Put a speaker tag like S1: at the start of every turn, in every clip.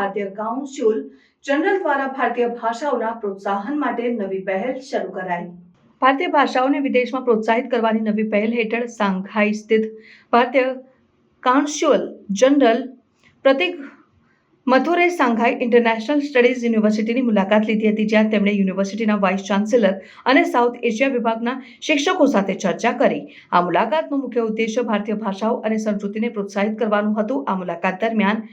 S1: ભારતીય council general દ્વારા ભારતીય ભાષાઓના પ્રોત્સાહન માટે નવી પહેલ શરૂ કરાઈ. ભારતીય ભાષાઓને વિદેશમાં પ્રોત્સાહિત કરવાની નવી પહેલ હેઠળ સાંઘાઈ સ્થિત ભારતીય કાઉન્સિલ જનરલ પ્રતિક મથુરે સાંઘાઈ ઇન્ટરનેશનલ સ્ટડીઝ યુનિવર્સિટીની મુલાકાત લીધી હતી, જ્યાં તેમણે યુનિવર્સિટીના વાઇસ ચાન્સેલર અને સાઉથ એશિયા વિભાગના શિક્ષકો સાથે ચર્ચા કરી. આ મુલાકાતનો મુખ્ય ઉદ્દેશ્ય ભારતીય ભાષાઓ અને સંસ્કૃતિને પ્રોત્સાહિત કરવાનું હતું. આ મુલાકાત દરમિયાન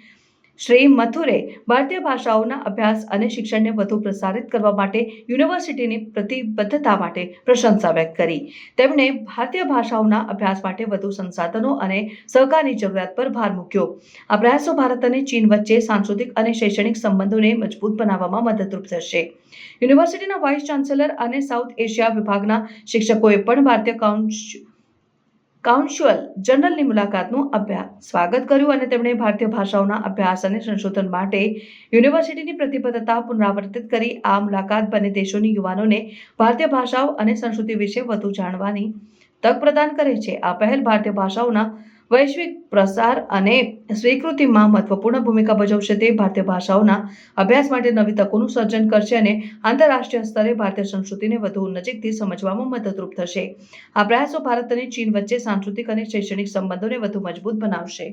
S1: શ્રી મથુરે ભારતીય ભાષાઓના અભ્યાસ અને શિક્ષણને વધુ પ્રસારિત કરવા માટે યુનિવર્સિટીની પ્રતિબદ્ધતા માટે પ્રશંસા વ્યક્ત કરી. તેમણે ભારતીય ભાષાઓના અભ્યાસ માટે વધુ સંસાધનો અને સહકારની જરૂરિયાત પર ભાર મૂક્યો. આ પ્રયાસો ભારત અને ચીન વચ્ચે સાંસ્કૃતિક અને શૈક્ષણિક સંબંધોને મજબૂત બનાવવામાં મદદરૂપ થશે. યુનિવર્સિટીના વાઇસ ચાન્સેલર અને સાઉથ એશિયા વિભાગના શિક્ષકોએ પણ ભારતીય કાઉન્સ કાઉન્સિલ જનરલની મુલાકાતનું અભ્યાસ. સ્વાગત કર્યું અને તેમણે ભારતીય ભાષાઓના અભ્યાસ અને સંશોધન માટે યુનિવર્સિટીની પ્રતિબદ્ધતા પુનરાવર્તિત કરી. આ મુલાકાત બંને દેશોની યુવાનોને ભારતીય ભાષાઓ અને સંસ્કૃતિ વિશે વધુ જાણવાની તક પ્રદાન કરે છે. આ પહેલ ભારતીય ભાષાઓના વૈશ્વિક પ્રસાર અને સ્વીકૃતિમાં મહત્વપૂર્ણ ભૂમિકા ભજવશે તે ભારતીય ભાષાઓના અભ્યાસ માટે નવી તકોનું સર્જન કરશે અને આંતરરાષ્ટ્રીય સ્તરે ભારતીય સંસ્કૃતિને વધુ નજીકથી સમજવામાં મદદરૂપ થશે. આ પ્રયાસો ભારત અને ચીન વચ્ચે સાંસ્કૃતિક અને શૈક્ષણિક સંબંધોને વધુ મજબૂત બનાવશે.